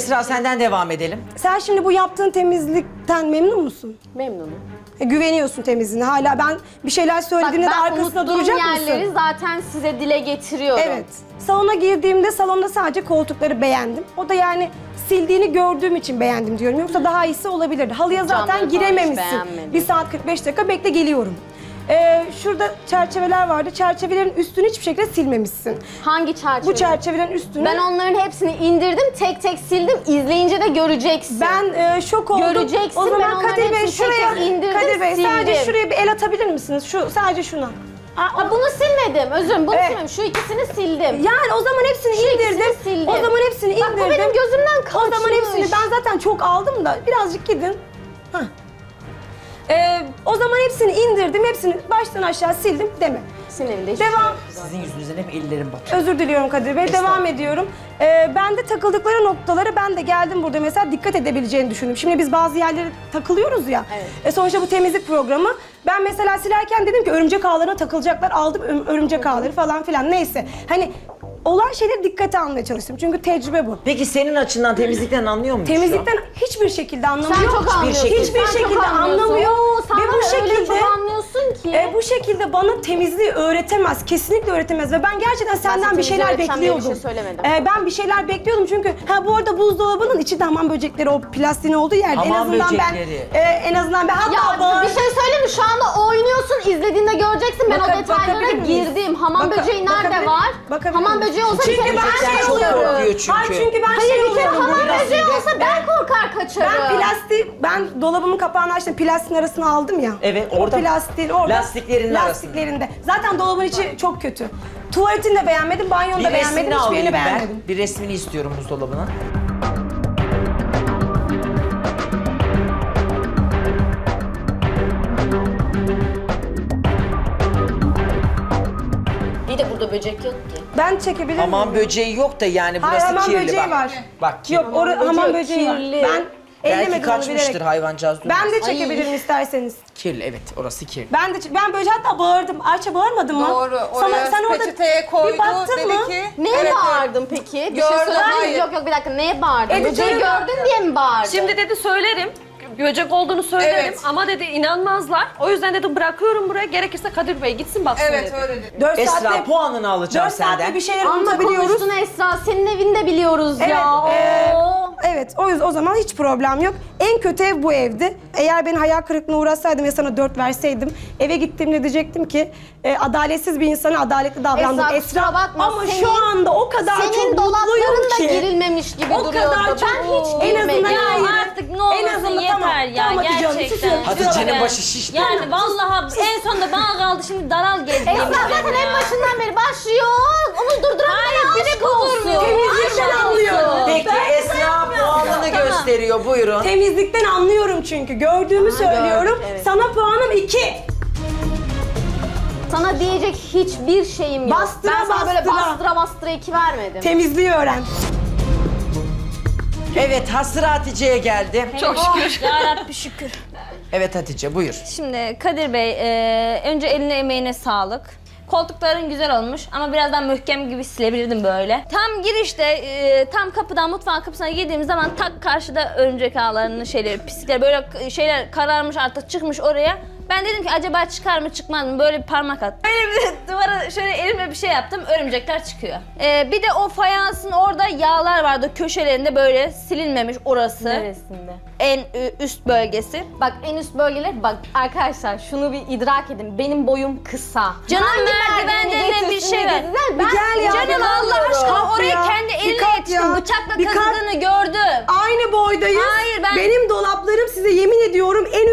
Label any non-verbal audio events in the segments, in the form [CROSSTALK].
Esra senden devam edelim. Sen şimdi bu yaptığın temizlikten memnun musun? Memnunum. E, güveniyorsun temizliğine. Hala ben bir şeyler Bak söylediğinde de arkasında unuttuğum duracak yerleri mısın? zaten size dile getiriyorum. Evet. Salona girdiğimde salonda sadece koltukları beğendim. O da yani sildiğini gördüğüm için beğendim diyorum. Yoksa daha iyisi olabilirdi. Halıya zaten Camları falan hiç girememişsin. beğenmedim. 1 saat 45 dakika bekle geliyorum. Ee, şurada çerçeveler vardı. Çerçevelerin üstünü hiçbir şekilde silmemişsin. Hangi çerçeve? Bu çerçevelerin üstünü Ben onların hepsini indirdim, tek tek sildim. İzleyince de göreceksin. Ben e, şok oldum. Göreceksin, O ben zaman onların Kadir Bey hepsini tek şuraya tek indirdim, Kadir Bey sadece sildim. şuraya bir el atabilir misiniz? Şu sadece şuna. Aa, bunu silmedim, özür. Bunu Evet. silmedim. Şu ikisini sildim. Yani o zaman hepsini Şu indirdim. ikisini sildim. O zaman hepsini Bak indirdim. bu benim gözümden O kaçmış. zaman hepsini ben zaten çok aldım da birazcık gidin. Hah. Ee, o zaman hepsini indirdim, hepsini baştan aşağı sildim deme. Sinirinde hiçbir Devam. Sizin yüzünüzden hep ellerim batıyor. Özür diliyorum Kadir Bey. Devam ediyorum. Ee, ben de takıldıkları noktalara ben de geldim burada mesela dikkat edebileceğini düşündüm. Şimdi biz bazı yerlere takılıyoruz ya. Evet. E sonuçta bu temizlik programı. Ben mesela silerken dedim ki örümcek ağlarına takılacaklar. Aldım örümcek ağları falan filan. Neyse. Hani olan şeyleri dikkate almaya çalıştım. Çünkü tecrübe bu. Peki senin açından temizlikten anlıyor musun? Temizlikten hiçbir şekilde anlamıyor. Sen çok anlıyorsun. şekilde- Hiçbir Sen çok şekilde anlıyorsun. anlamıyor. Oo, sen Ve bu öyle şekilde- çok anlıyorsun ki. E, bu şekilde bana temizliği öğretemez. Kesinlikle öğretemez. Ve ben gerçekten senden bir temizliği şeyler öğreteceğim diye bir bekliyordum. şey söylemedim. E, ben bir şeyler bekliyordum çünkü ha bu arada buzdolabının içi de hamam böcekleri o plastiğin olduğu yerde. en Hamam azından böcekleri. ben e, en azından ben hatta Ya bağır- bir şey söyleyeyim mi? Şu anda oynuyorsun, izlediğinde göreceksin. Ben Baka- o detaylara bakabilir miyiz? girdim. Hamam Baka- böceği nerede bakabilir- var? bakabilir Hamam miyiz? Böceği olsa Çünkü ben ben şey çok oluyorum. korkuyor çünkü. Hayır çünkü ben Hayır şey bir kere oluyorum. hamam böceği olsa ben korkar kaçarım. Ben plastiği, ben dolabımın kapağını açtım, plastiğin arasına aldım ya. Evet, O orada. plastiğin orada. Lastiklerin Lastiklerinde. Zaten dolabın içi çok kötü. Tuvaletini de beğenmedim, banyonu da beğenmedim, hiçbirini alayım ben. beğenmedim. Bir resmini istiyorum buzdolabına. Böcek yok ki. Ben çekebilir Hamam miyim? böceği yok da yani Hayır burası hamam kirli böceği bak. var. Bak kirli. Yok orada Hamam böceği böceği var. kirli. Ben Belki ellemedim onu kaçmıştır bilerek. hayvancağız. Ben de Ay. çekebilirim isterseniz. Kirli evet orası kirli. Ben de ben böyle hatta bağırdım. Ayça bağırmadın mı? Doğru. Oraya sen orada peçeteye koydu. bir baktın dedi mı? ki... Neye Evet, bağırdın peki? Bir şey Gördüm, hayır. Yok yok bir dakika neye bağırdın? Edeceğim Böceği gördün diye mi bağırdın? Şimdi dedi söylerim. Böcek olduğunu söylerim Evet. ama dedi inanmazlar. O yüzden dedim bırakıyorum buraya. Gerekirse Kadir Bey gitsin baksın Evet dedi. öyle dedi. 4 Esra saatte puanını alacağım 4 saatte senden. bir şeyler Amma unutabiliyoruz. konuştun Esra. Senin evinde biliyoruz Evet, ya. e, Oo. Evet o yüzden o zaman hiç problem yok. En kötü ev bu evdi. Eğer beni hayal kırıklığına uğratsaydım ve sana 4 verseydim eve gittiğimde diyecektim ki e, adaletsiz bir insana adaletli davrandım Esra, Esra. kusura bakma, Ama senin- şu anda o kadar Senin çok mutluyum dolapların da ki. girilmemiş gibi o duruyordu. kadar çok ben hiç en girmedim. azından Ya hayır. artık ne olursun En azından yeter tamam, ya tamam Hatice Hanım, gerçekten. susuyorum. Hatice'nin Yani- başı şişti. Yani vallahi en sonunda bana kaldı şimdi daral gezdiğimizden Esra zaten ya. en başından beri başlıyor. Onu durduramıyor. Hayır, bir de bu durmuyor. Temizlikten Aşk olsun. Peki Esra gösteriyor buyurun. Temizlikten anlıyorum çünkü. Gördüğümü söylüyorum. gördük, evet. Sana puanım 2. Sana diyecek hiçbir şeyim yok. Bastıra ben sana böyle bastıra. bastıra bastıra iki vermedim. Temizliği öğren. Evet Hasra Hatice'ye geldi. Çok şükür. [LAUGHS] Yarabbi şükür. Evet Hatice buyur. Şimdi Kadir Bey, e, önce eline emeğine sağlık. Koltukların güzel olmuş ama birazdan mühkem gibi silebilirdim böyle. Tam girişte, e, tam kapıdan mutfağın kapısına girdiğimiz zaman tak karşıda örümcek ağlarının şeyleri, pislikler böyle şeyler kararmış artık çıkmış oraya. Ben dedim ki acaba çıkar mı çıkmaz mı böyle bir parmak at. Böyle bir [LAUGHS] duvara şöyle elimle bir şey yaptım örümcekler çıkıyor. E, bir de o fayansın orada yağlar vardı köşelerinde böyle silinmemiş orası. Neresinde? En üst bölgesi. Bak en üst bölgeler bak arkadaşlar şunu bir idrak edin. Benim boyum kısa. Canım Hangi merdiven merdiveni denilen bir şey dediler, Ben gel ya, Canım bir Allah aşkına orayı Ya, kendi bir kalk yetiştim. Bıçakla Bir kazıdığını gördüm. Aynı boydayız. Hayır, ben- Benim dolaplarım size yemin ediyorum en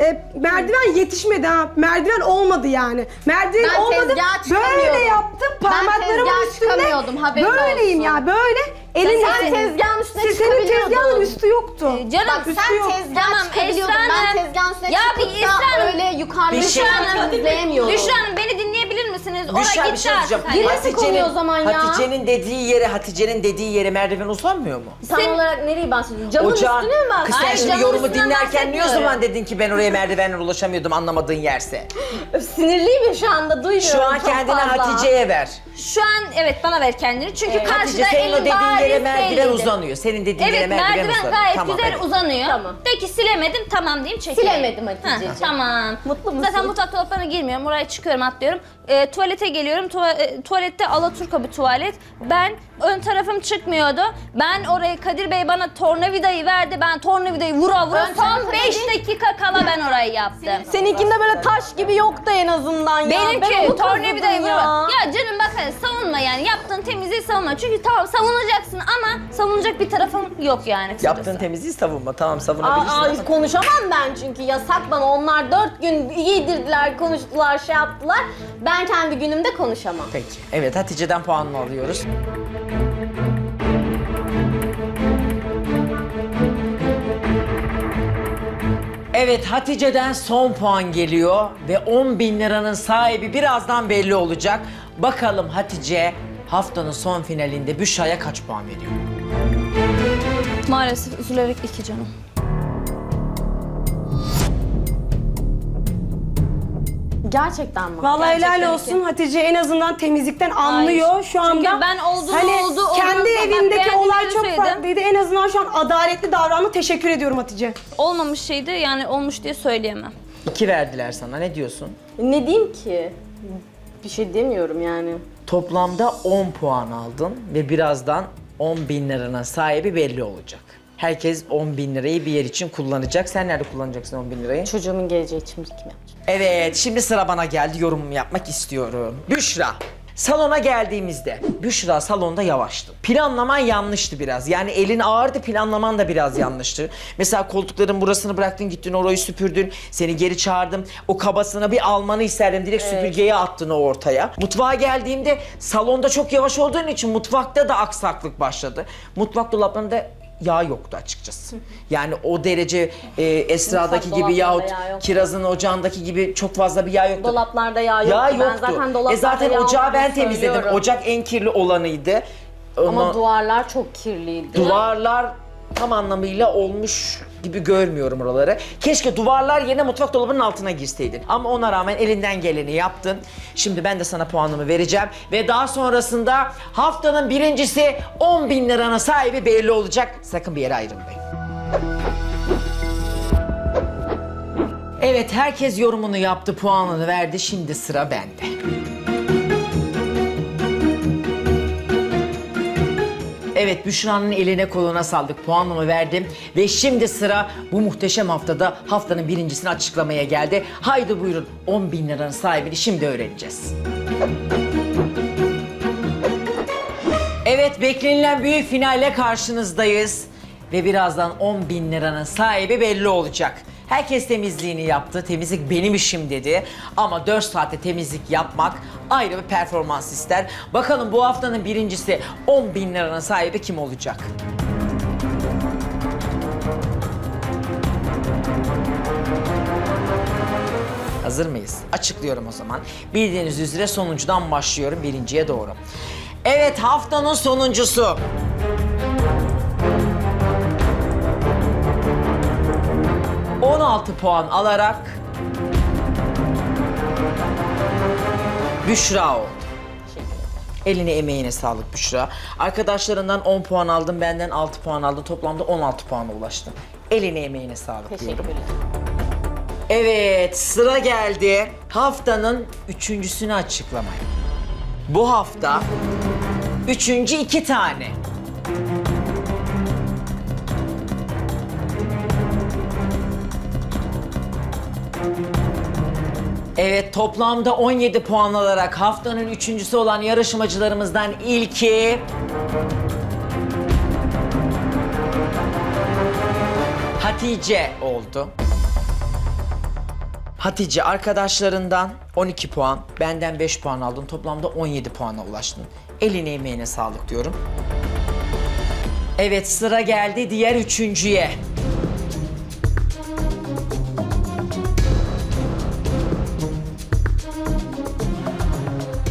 e, merdiven yetişmedi ha. Merdiven olmadı yani. Merdiven Ben olmadı. tezgaha çıkamıyordum. Böyle yaptım. Ben Parmaklarımın tezgaha üstünde. çıkamıyordum, haberin Böyleyim olsun. ya böyle. Elin sen tezgahın üstüne Senin çıkabiliyordun. tezgahın üstü yoktu. Ee, Canım Bak üstü sen yok. tezgaha Tamam, çıkabiliyordun. Ben tezgahın üstüne Ya bir çıkıp da Hanım. öyle yukarıda Bir şey- izleyemiyordum. Büşra Hanım beni verdiniz. Oraya gitti şey diyeceğim. artık. Hani. Birisi konuyor o zaman ya. Hatice'nin dediği yere, Hatice'nin dediği yere merdiven uzanmıyor mu? Tam Sen- olarak nereyi bahsediyorsun? Camın Ocağın- üstüne mi Kız sen Hayır, şimdi camın yorumu üstünden dinlerken niye o bahsetmiyorum. zaman dedin ki ben oraya merdivenle ulaşamıyordum anlamadığın yerse? Sinirliyim ya şu anda duymuyorum Şu an çok kendini fazla. Hatice'ye ver. Şu an evet bana ver kendini. Çünkü Hatice karşıda senin o elin dediğin yere bariz merdiven belliydi. uzanıyor. Senin dediğin yere Evet merdiven, merdiven uzanıyor. gayet Tamam, güzel evet. uzanıyor. Tamam. Peki silemedim tamam diyeyim çekeyim. Silemedim Hatice'ciğim. Heh, Tamam. Mutlu musun? Zaten mutfak dolaplarına girmiyorum. Oraya çıkıyorum atlıyorum. Ee, tuvalete geliyorum. Tuva- e, tuvalette Alaturka bir tuvalet. Ben ön tarafım çıkmıyordu. Ben orayı Kadir Bey bana tornavidayı verdi. Ben tornavidayı vura vura son tarafı 5 dediğin- dakika kala ben orayı yaptım. Seninkinde böyle taş gibi yoktu en azından ya. Ben Benimki onu tornavidayı kazıdım vura. Ya canım bak savunma yani. Yaptığın temizliği savunma. Çünkü tamam savunacaksın ama savunacak bir tarafım yok yani. kısacası. Yaptığın temizliği savunma. Tamam savunabilirsin. Aa, ama- konuşamam ben çünkü yasak bana. Onlar dört gün giydirdiler, konuştular, şey yaptılar. Ben kendi günümde konuşamam. Peki. Evet Hatice'den puanını alıyoruz. Evet Hatice'den son puan geliyor ve 10 bin liranın sahibi birazdan belli olacak. Bakalım Hatice haftanın son finalinde Büşra'ya kaç puan veriyor? Maalesef üzülerek iki canım. Gerçekten mi? Vallahi Gerçekten helal olsun Hatice en azından temizlikten anlıyor şu anda. Çünkü ben oldu hani oldu, kendi evindeki olay çok söyledim. farklıydı. En azından şu an adaletli davrandı. Teşekkür ediyorum Hatice. Olmamış şeydi yani olmuş diye söyleyemem. İki verdiler sana ne diyorsun? Ne diyeyim ki? Bir şey demiyorum yani. Toplamda 10 puan aldın ve birazdan 10 bin liranın sahibi belli olacak. Herkes 10 bin lirayı bir yer için kullanacak. Sen nerede kullanacaksın 10 bin lirayı? Çocuğumun geleceği için kim yapacak? Evet, şimdi sıra bana geldi. Yorumumu yapmak istiyorum. Büşra. Salona geldiğimizde Büşra salonda yavaştı. Planlaman yanlıştı biraz. Yani elin ağırdı, planlaman da biraz yanlıştı. Mesela koltukların burasını bıraktın, gittin orayı süpürdün. Seni geri çağırdım. O kabasını bir almanı isterdim. Direkt süpürgeye attın o ortaya. Mutfağa geldiğimde salonda çok yavaş olduğun için mutfakta da aksaklık başladı. Mutfak dolaplarında yağ yoktu açıkçası. Yani o derece e, Esra'daki Mutfak gibi yahut dolaplarında yağ yoktu. Kiraz'ın ocağındaki gibi çok fazla bir yağ yoktu. Dolaplarda yağ yoktu. Yağ Ben yoktu. zaten dolaplarda e zaten yağ ocağı ben olduğunu temizledim. söylüyorum. Ocak en kirli olanıydı. Ama Ama duvarlar çok kirliydi. duvarlar tam anlamıyla olmuş gibi görmüyorum oraları. Keşke duvarlar yerine mutfak dolabının altına girseydin. Ama ona rağmen elinden geleni yaptın. Şimdi ben de sana puanımı vereceğim. Ve daha sonrasında haftanın birincisi 10 bin liranın sahibi belli olacak. Sakın bir yere ayrılmayın. Evet herkes yorumunu yaptı, puanını verdi. Şimdi sıra bende. Evet Büşra'nın eline koluna saldık. Puanımı verdim. Ve şimdi sıra bu muhteşem haftada haftanın birincisini açıklamaya geldi. Haydi buyurun 10 bin liranın sahibini şimdi öğreneceğiz. Evet beklenilen büyük finale karşınızdayız. Ve birazdan 10 bin liranın sahibi belli olacak. Herkes temizliğini yaptı. Temizlik benim işim dedi. Ama 4 saatte temizlik yapmak ayrı bir performans ister. Bakalım bu haftanın birincisi 10 bin liranın sahibi kim olacak? Hazır mıyız? Açıklıyorum o zaman. Bildiğiniz üzere sonuncudan başlıyorum birinciye doğru. Evet haftanın sonuncusu. ...16 puan alarak... Büşra oldu. Eline emeğine sağlık Büşra. Arkadaşlarından 10 puan aldın, benden 6 puan aldın. Toplamda 16 puana ulaştın. Eline emeğine sağlık diyorum. Teşekkürler. Evet, sıra geldi haftanın üçüncüsünü açıklamaya. Bu hafta üçüncü iki tane. Evet, toplamda 17 puan alarak haftanın üçüncüsü olan yarışmacılarımızdan ilki... Hatice oldu. Hatice arkadaşlarından 12 puan, benden 5 puan aldın. Toplamda 17 puana ulaştın. Eline emeğine sağlık diyorum. Evet sıra geldi diğer üçüncüye.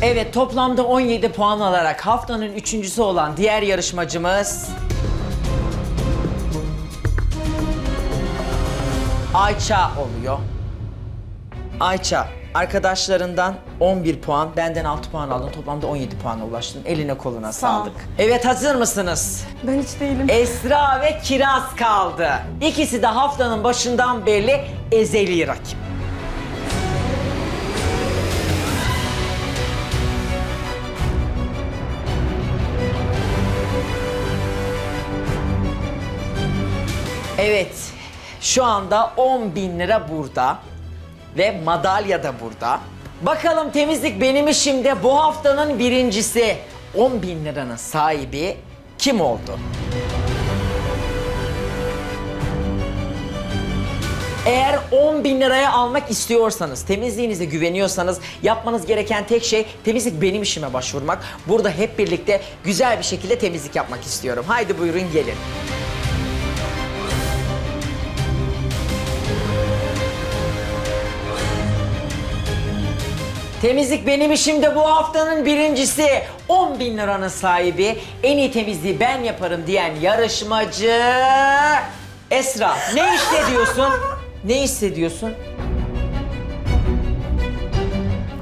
Evet toplamda 17 puan alarak haftanın üçüncüsü olan diğer yarışmacımız... Ayça oluyor. Ayça arkadaşlarından 11 puan, benden 6 puan aldın. Toplamda 17 puana ulaştın. Eline koluna ol. sağlık. Evet hazır mısınız? Ben hiç değilim. Esra ve Kiraz kaldı. İkisi de haftanın başından beri ezeli rakip. Evet, şu anda 10 bin lira burada ve madalya da burada. Bakalım temizlik benim işimde bu haftanın birincisi 10 bin liranın sahibi kim oldu? Eğer 10 bin liraya almak istiyorsanız, temizliğinize güveniyorsanız yapmanız gereken tek şey temizlik benim işime başvurmak. Burada hep birlikte güzel bir şekilde temizlik yapmak istiyorum. Haydi buyurun gelin. Temizlik benim işimde bu haftanın birincisi. 10 bin liranın sahibi. En iyi temizliği ben yaparım diyen yarışmacı... Esra. Ne hissediyorsun? [LAUGHS] Ne hissediyorsun?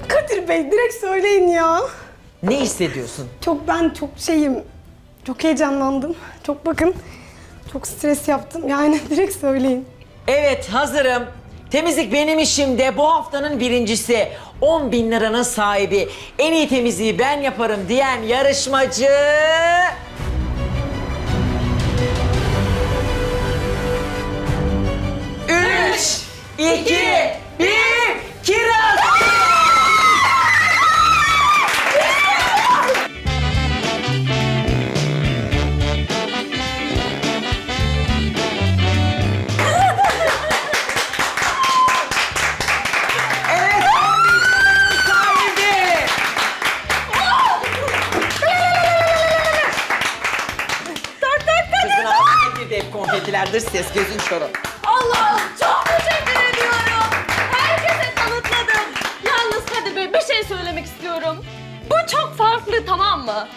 Kadir Bey direkt söyleyin ya. Ne hissediyorsun? Çok ben çok şeyim. Çok heyecanlandım. Çok bakın. Çok stres yaptım. Yani [LAUGHS] direkt söyleyin. Evet hazırım. Temizlik benim işimde bu haftanın birincisi. 10 bin liranın sahibi. En iyi temizliği ben yaparım diyen yarışmacı... Üç, iki, bir, konfetilerdir ses gözün çoru. Allah'ım çok teşekkür ediyorum. Herkese tanıtladım. Yalnız Kadir Bey bir şey söylemek istiyorum. Bu çok farklı tamam mı?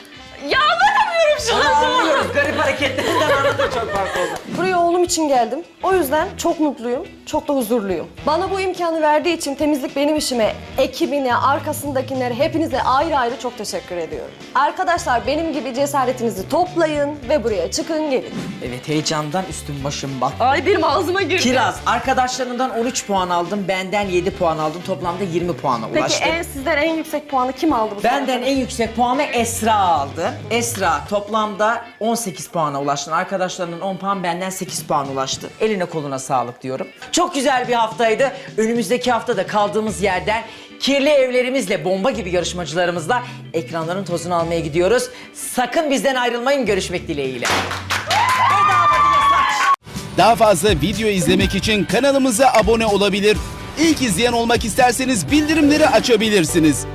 Ya anlatamıyorum şu anda. anlıyoruz garip hareketlerinden anladı çok farklı oldu. Buraya oğlum için geldim. O yüzden çok mutluyum, çok da huzurluyum. Bana bu imkanı verdiği için temizlik benim işime, ekibine, arkasındakilere, hepinize ayrı ayrı çok teşekkür ediyorum. Arkadaşlar benim gibi cesaretinizi toplayın ve buraya çıkın gelin. Evet heyecandan üstüm başım battı. Ay benim ağzıma girdi. Kiraz arkadaşlarından 13 puan aldım, benden 7 puan aldım. Toplamda 20 puana Peki ulaştım. en sizden en yüksek puanı kim aldı bu Benden sene? en yüksek puanı Esra aldı. Esra toplamda 18 puana ulaştın. Arkadaşlarının 10 puan benden 8 puan ulaştı. Eline koluna sağlık diyorum. Çok güzel bir haftaydı. Önümüzdeki haftada kaldığımız yerden kirli evlerimizle, bomba gibi yarışmacılarımızla ekranların tozunu almaya gidiyoruz. Sakın bizden ayrılmayın. Görüşmek dileğiyle. Daha fazla video izlemek için kanalımıza abone olabilir. İlk izleyen olmak isterseniz bildirimleri açabilirsiniz.